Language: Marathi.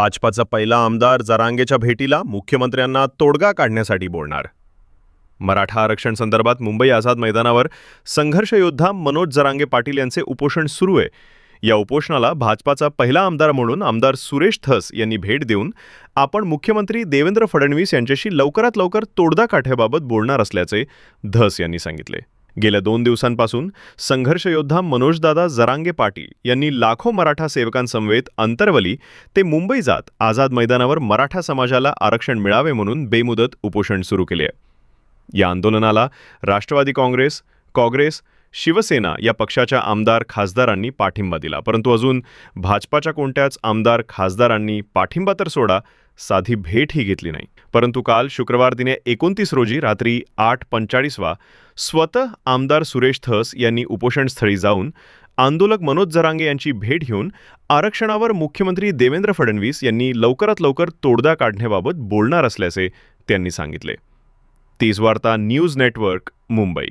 भाजपाचा पहिला आमदार जरांगेच्या भेटीला मुख्यमंत्र्यांना तोडगा काढण्यासाठी बोलणार. मराठा आरक्षण संदर्भात मुंबई आझाद मैदानावर संघर्षयोद्धा मनोज जरांगे पाटील यांचे उपोषण सुरू आहे. या उपोषणाला भाजपाचा पहिला आमदार म्हणून आमदार सुरेश धस यांनी भेट देऊन आपण मुख्यमंत्री देवेंद्र फडणवीस यांच्याशी लवकरात लवकर तोडगा काठ्याबाबत बोलणार असल्याचे धस यांनी सांगितले. गेल्या दोन दिवसांपासून संघर्षयोद्धा मनोजदादा जरांगे पाटील यांनी लाखो मराठा सेवकांसमवेत अंतरवली ते मुंबई जात आझाद मैदानावर मराठा समाजाला आरक्षण मिळावे म्हणून बेमुदत उपोषण सुरू केले. आहे या आंदोलनाला राष्ट्रवादी काँग्रेस काँग्रेस शिवसेना या पक्षाच्या आमदार खासदारांनी पाठिंबा दिला. परंतु अजून भाजपाच्या कोणत्याच आमदार खासदारांनी पाठिंबा तर सोडा साधी भेटही घेतली नाही. परंतु काल शुक्रवार दिने एकोणतीस रोजी रात्री आठ पंचाळीसवा स्वतः आमदार सुरेश थस यांनी उपोषणस्थळी जाऊन आंदोलक मनोज जरांगे यांची भेट घेऊन आरक्षणावर मुख्यमंत्री देवेंद्र फडणवीस यांनी लवकरात लवकर तोडगा काढण्याबाबत बोलणार असल्याचे त्यांनी सांगितले. तीस वार्ता न्यूज नेटवर्क मुंबई.